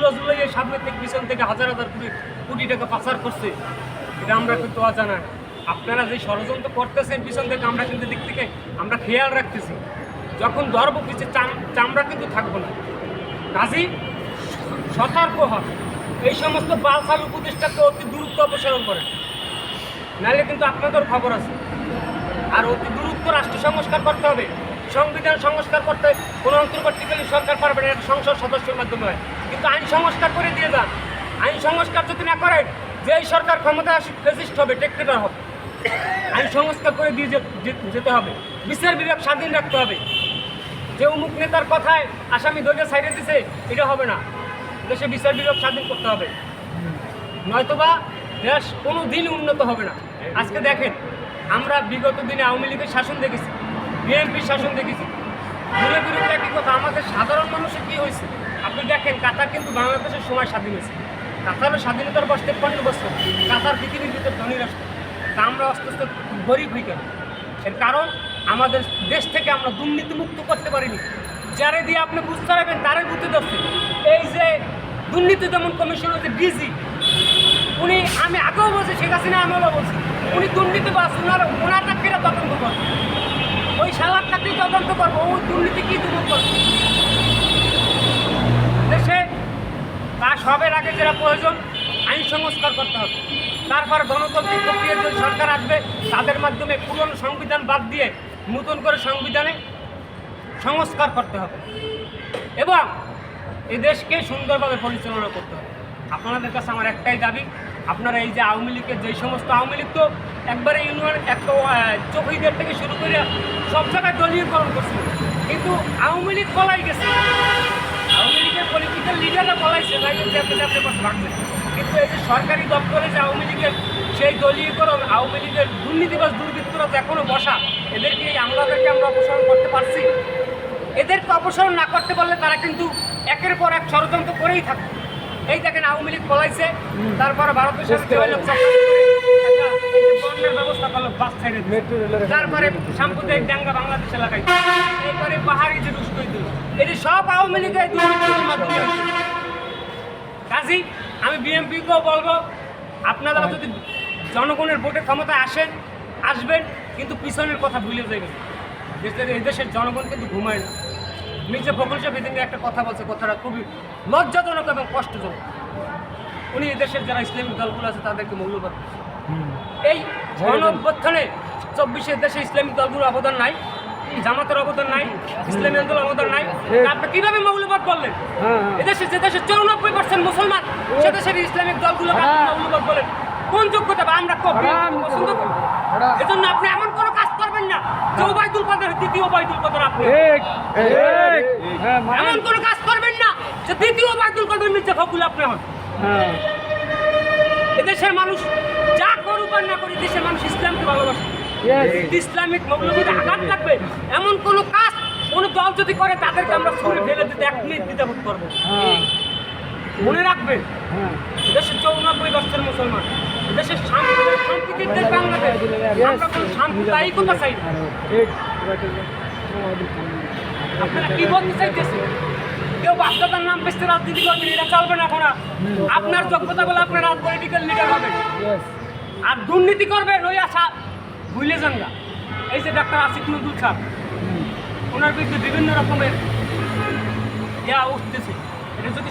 মৌলা জুলাই সামনে থেকে পিছন থেকে হাজার হাজার কোটি কোটি টাকা পাচার করছে। এটা আমরা কিন্তু অজানা। আপনারা যে ষড়যন্ত্র করতেছেন পিছন থেকে, আমরা কিন্তু দিক থেকে, আমরা খেয়াল রাখতেছি। যখন ধরব কিছু চামড়া কিন্তু থাকব না। কাজী, সতর্ক হন। এই সমস্ত বালসাল উপদেষ্টাকে অতি দূরত্ব অপসারণ করেন। নাহলে কিন্তু আপনাদের খবর আছে। আর অতি দূরত্ব রাষ্ট্র সংস্কার করতে হবে। সংবিধান সংস্কার করতে কোনো অন্তর্বর্তীকালীন সরকার পারবে না, এটা সংসদ সদস্যের মাধ্যমে হয়। কিন্তু আইন সংস্কার করে দিয়ে যান। আইন সংস্কার যদি না করেন, যেই সরকার ক্ষমতা ফেসিস্ট হবে টেক্টেটার হবে। আইন সংস্কার করে দিয়ে যেতে হবে। বিচার বিভাগ স্বাধীন রাখতে হবে। যে অমুক নেতার কথায় আসামি ধরে সাইডে দিছে, এটা হবে না। দেশে বিচার বিভাগ স্বাধীন করতে হবে। নয়তোবা দেশ কোনো দিন উন্নত হবে না। আজকে দেখেন, আমরা বিগত দিনে আওয়ামী লীগের শাসন দেখেছি, বিএনপির শাসন দেখেছি। ঘুরে ঘুরে একই কথা? আমাদের সাধারণ মানুষের কী হয়েছে? আপনি দেখেন, কাতার কিন্তু বাংলাদেশের সময় স্বাধীন হয়েছে। কাতারের স্বাধীনতার বয়স তেপ্পান্ন বছর। কাতার পৃথিবীর ভিতর ধনী রাষ্ট্র। তা আমরা আস্তে আস্তে গরিব হই কেন? এর কারণ, আমাদের দেশ থেকে আমরা দুর্নীতিমুক্ত করতে পারিনি। যারে দিয়ে আপনি বুঝতে পারবেন, তারে বুঝতে যাচ্ছে এই যে দুর্নীতি দমন কমিশন হচ্ছে ডিজি, উনি, আমি আগেও বলছি, শেখ হাসিনা, আমিও বলছি, উনি দুর্নীতি বাস ওনার ওনার চাকরিটা তদন্ত করবে? ওই সালার চাকরি তদন্ত করব? ওই দুর্নীতি কি দূর করবে? দেশে তা সবের আগে যেটা প্রয়োজন, আইন সংস্কার করতে হবে। তারপর গণতান্ত্রিক প্রক্রিয়া যে সরকার আসবে, তাদের মাধ্যমে পুরনো সংবিধান বাদ দিয়ে নতুন করে সংবিধানে সংস্কার করতে হবে। এবং এই দেশকে সুন্দরভাবে পরিচালনা করতে হবে। আপনাদের কাছে আমার একটাই দাবি, আপনারা এই যে আওয়ামী লীগের যে সমস্ত আওয়ামী লীগ তো একবারে ইউনিয়ন একটা চৌকিদের থেকে শুরু করে সব জায়গায় দলীয়করণ করছিল কিন্তু আওয়ামী লীগ বলাই গেছে। লীগের পলিটিক্যাল লিডাররা ভাঙবে কিন্তু এই যে সরকারি দপ্তরে যে আওয়ামী লীগের সেই দলীয়করণ আওয়ামী লীগের দুর্নীতিবাজ দুর্বৃত্তরা যে এখনও বসা এদেরকে এই আমলাদেরকে আমরা অপসারণ করতে পারছি? এদেরকে অপসারণ না করতে পারলে তারা কিন্তু একের পর এক ষড়যন্ত্র করেই থাকে এই দেখেন আওয়ামী লীগ পলাইছে তারপরে ভারতের সাথে যোগাযোগ চক্রান্ত করে একটা এই যে বন্যার ব্যবস্থা করল বাস ছেড়ে দিল। মেট্রো রেলের তারপরে সাম্প্রদায়িক দাঙ্গা বাংলাদেশ এলাকায়। এরপরে পাহাড়ি যে দুষ্কৃত দিল এটি সব আওয়ামী লীগের দুর্নীতির মাধ্যমে কাজী আমি বিএনপিকেও বলব আপনারা যদি জনগণের ভোটের ক্ষমতায় আসেন আসবেন কিন্তু পিছনের কথা ভুলে যাবেন। দেশের এই দেশের জনগণ কিন্তু ঘুমায় না। মির্জা ফখরুল সাহেব এদিকে একটা কথা বলছে কথাটা খুবই লজ্জাজনক এবং কষ্টজনক। উনি এই দেশের যারা ইসলামিক দলগুলো আছে তাদেরকে দিচ্ছে। এই গণ অভ্যুত্থানে চব্বিশে দেশে ইসলামিক দলগুলোর অবদান নাই জামাতের অবদান নাই ইসলামী আন্দোলন অবদান নাই। আপনি কীভাবে মৌলবাদ বললেন? হ্যাঁ, হ্যাঁ। এদেশে যে দেশে চৌরানব্বই পার্সেন্ট মুসলমান সে দেশের ইসলামিক দলগুলো হ্যাঁ। মৌলবাদ বলেন। কোন যোগ্যতা বা আমরা কবি পছন্দ করি এজন্য আপনি এমন কোনো কাজ করবেন না। যে ওবায়দুল কাদের দ্বিতীয় ওবায়দুল কাদের আপনি। হ্যাঁ এমন মানে কোনো কাজ করবেন না যে দ্বিতীয় ওবায়দুল কাদের মির্জা ফখরুল আপনি হন। হ্যাঁ। এদেশের মানুষ যা করুক আর না করি দেশের মানুষ ইসলামকে ভালোবাসে। ইসলামিক মৌলবীতে আঘাত লাগবে। এমন কোন কাজ কোন দল যদি করে তাদেরকে আমরা ছুড়ে ফেলে দিতে এক মিনিট দ্বিধাবোধ করব। হ্যাঁ। মনে রাখবেন হ্যাঁ। দেশের চৌরানব্বই মুসলমান দেশের শান্তি- শান্তির দেশ বাংলাদেশ। আমরা কোনো সাম্প্রদায়িকতা চাই না। আপনারা কি বলতে চাইতেছেন? কেউ বাচ্চাদের নাম বেশি রাজনীতি করবেন এটা চলবে না এখন আপনার যোগ্যতা বলে আপনার পলিটিক্যাল লিডার হবেন। ইয়েস আর দুর্নীতি করবে ওই আশা ভুলে যান না। এই যে ডাক্তার আসিফ নজরুল সাহেব ওনার বিরুদ্ধে বিভিন্ন রকমের ইয়া উঠতেছে। এটা যদি